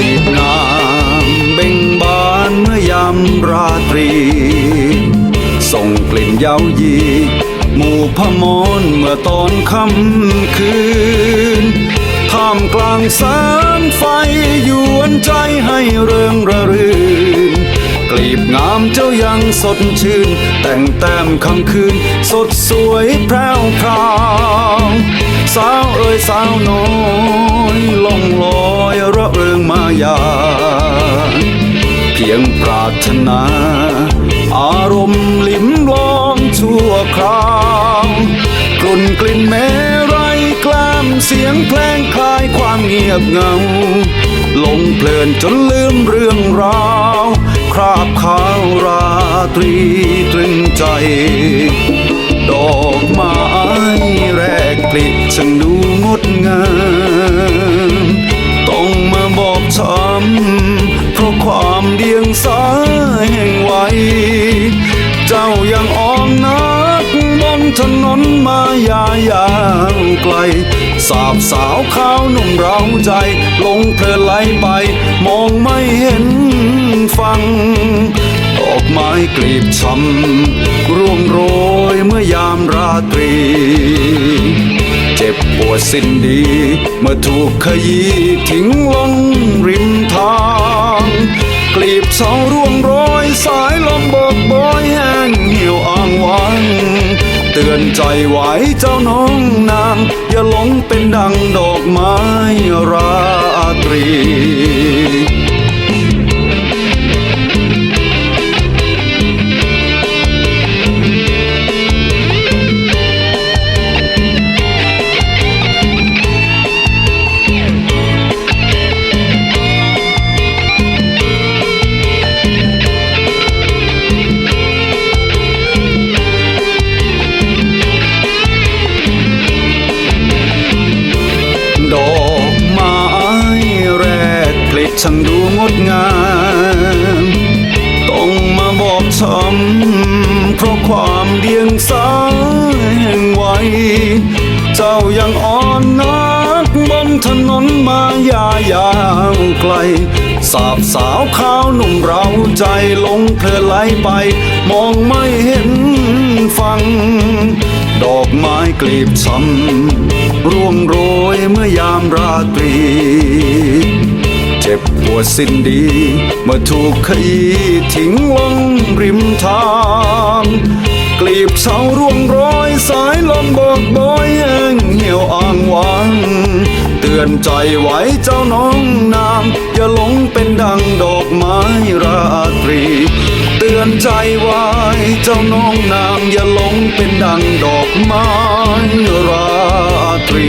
ลีบงามเบ่งบานเมื่อยามราตรี ส่งกลิ่นเย้ายีหมู่พมรเมื่อตอนค่ำคืนท่ามกลางแสงไฟยวนใจให้เริงระรื่นกลีบงามเจ้ายังสดชื่น แต่งแต้มคำคืน สดสวยแพรวพราว สาวเอ้ยสาวน้อยล่องลอยระเริงมายา เพียงปรารถนา อารมณ์ลิ้มลองชั่วคราวกลุ่นกลิ่นเมรัยกล้ามเสียงเพลงคลายความเงียบเหงาหลงเพลินจนลืมเรื่องราว คราบขาวราตรีตรึงใจ งาม ต้องมาบอกช้ำเพราะความเดียงสาแห่งวัยเจ้ายังอ่อนนักบนถนนมายายาวไกล สาบสาวขาวหนุ่มเราใจลงเพลินไหลไป มองไม่เห็นฟังดอกไม้กลีบช้ำร่วงโรยเมื่อยามราตรี ปวดสิ้นดี เมื่อถูกขยี้ทิ้งลงริมทางกลีบเสาร่วงโรยสายลมเบิกบอยแห้งเหี่ยวอ่างวัง เตือนใจไว้เจ้าน้องนาง อย่าหลงเป็นดังดอกไม้ราตรี ช่างดูงดงาม ต้องมาบอกช้ำเพราะความเดียงสาแห่งวัยเจ้ายังอ่อนนักบนถนนมายายาวไกล สาบสาวขาวหนุ่มเราใจลงเพลไหลไป มองไม่เห็นฟัง ดอกไม้กลีบช้ำร่วงโรยเมื่อยามราตรี จ็บปวดสิ้นดี เมื่อถูกขยี้ทิ้งลงริมทาง กลีบเสาร่วงโรยสายลมบิกบอยแห้งเหี่ยวอ่างวางเตือนใจไว้เจ้าน้องนางอย่าหลงเป็นดังดอกไม้ราตรี เตือนใจไว้เจ้าน้องนางอย่าหลงเป็นดังดอกไม้ราตรี